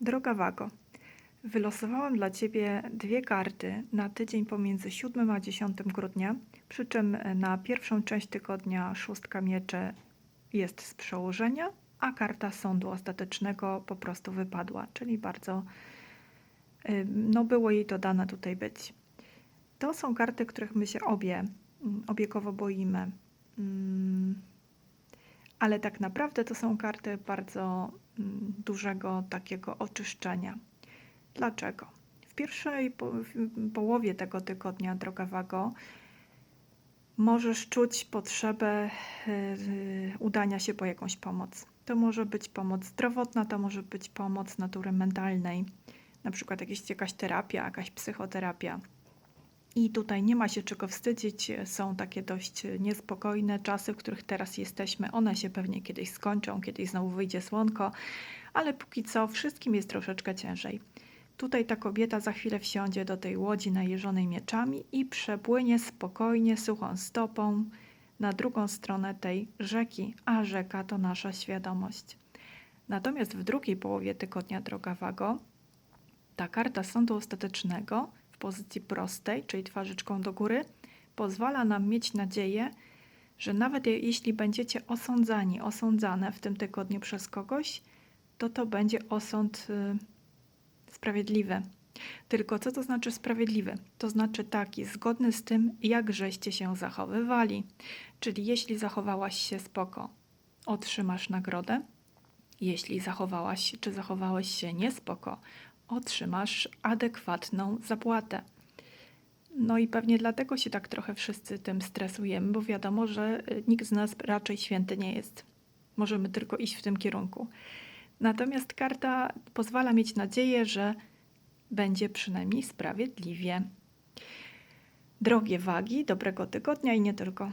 Droga Wago, wylosowałam dla Ciebie dwie karty na tydzień pomiędzy 7 a 10 grudnia, przy czym na pierwszą część tygodnia szóstka mieczy jest z przełożenia, a karta sądu ostatecznego po prostu wypadła, czyli bardzo, y, no było jej to dane tutaj być. To są karty, których my się obie obiegowo boimy. Mm, ale tak naprawdę to są karty bardzo dużego takiego oczyszczenia. Dlaczego? W pierwszej połowie tego tygodnia, droga Wago, możesz czuć potrzebę y, udania się po jakąś pomoc. To może być pomoc zdrowotna, to może być pomoc natury mentalnej, na przykład jakieś, jakaś terapia, jakaś psychoterapia. I tutaj nie ma się czego wstydzić. Są takie dość niespokojne czasy, w których teraz jesteśmy. One się pewnie kiedyś skończą, kiedyś znowu wyjdzie słonko, ale póki co wszystkim jest troszeczkę ciężej. Tutaj ta kobieta za chwilę wsiądzie do tej łodzi najeżonej mieczami i przepłynie spokojnie, suchą stopą na drugą stronę tej rzeki, a rzeka to nasza świadomość. Natomiast w drugiej połowie tygodnia, droga Wago, ta karta sądu ostatecznego pozycji prostej, czyli twarzyczką do góry, pozwala nam mieć nadzieję, że nawet je- jeśli będziecie osądzani, osądzane w tym tygodniu przez kogoś, to to będzie osąd y, sprawiedliwy. Tylko co to znaczy sprawiedliwy? To znaczy taki, zgodny z tym, jak żeście się zachowywali. Czyli jeśli zachowałaś się spoko, otrzymasz nagrodę. Jeśli zachowałaś czy zachowałeś się niespoko, otrzymasz adekwatną zapłatę. No i pewnie dlatego się tak trochę wszyscy tym stresujemy, bo wiadomo, że y, nikt z nas raczej święty nie jest. Możemy tylko iść w tym kierunku. Natomiast karta pozwala mieć nadzieję, że będzie przynajmniej sprawiedliwie. Drogie wagi, dobrego tygodnia i nie tylko.